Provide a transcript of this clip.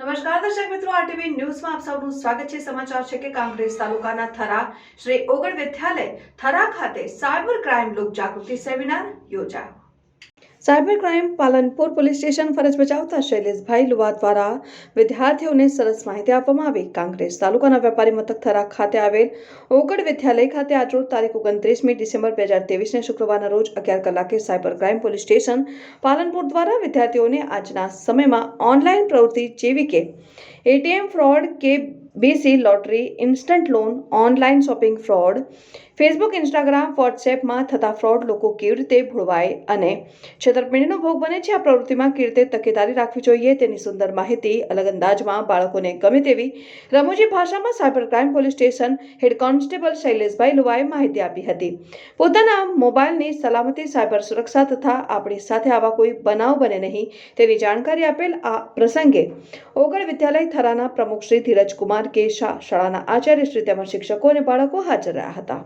નમસ્કાર, દર્શક મિત્રો આરટીવી ન્યૂઝમાં આપ સૌનું સ્વાગત છે. સમાચાર છે કે કોંગ્રેસ તાલુકાના થરા શ્રી ઓગણ વિદ્યાલય થરા ખાતે સાયબર ક્રાઇમ લોક જાગૃતિ સેમિનાર યોજાયો. Cyber crime Palanpur police station ફરજ બજાવતા શૈલેષભાઈ લુવા દ્વારા વિદ્યાર્થીઓને સરસ માહિતી આપવામાં આવી. કાંગ્રેસ તાલુકાના વેપારી મથક થરા ખાતે આવેલ ઓગળ વિદ્યાલય ખાતે આજરોજ તારીખ ઓગણત્રીસમી ડિસેમ્બર બે હજાર ત્રેવીસને શુક્રવારના રોજ અગિયાર કલાકે cyber crime police station Palanpur દ્વારા વિદ્યાર્થીઓને આજના સમયમાં ઓનલાઈન પ્રવૃત્તિ જેવી કે એટીએમ ફ્રોડ કે BC lottery, instant loan online shopping fraud, Facebook, Instagram, વોટ્સએપમાં થતા ફ્રોડ લોકો કેવી રીતે ભોળવાય અને છેતરપિંડીનો ભોગ બને છે. આ પ્રવૃત્તિમાં કીર્તે તકેદારી રાખવી જોઈએ તેની સુંદર માહિતી અલગ અંદાજમાં બાળકોને ગમે તેવી રમૂજી ભાષામાં cyber crime police station head constable Shaileshbhai લુવાએ માહિતી આપી હતી. પોતાના મોબાઈલની સલામતી સાયબર સુરક્ષા તથા આપણી સાથે આવા કોઈ બનાવ બને નહીં તેની જાણકારી આપેલ આ પ્રસંગે ઓગળ વિદ્યાલય થરાના પ્રમુખ શ્રી ધીરજકુમાર કે શાળાના આચાર્ય શ્રી તેમજ શિક્ષકો અને બાળકો હાજર રહ્યા હતા.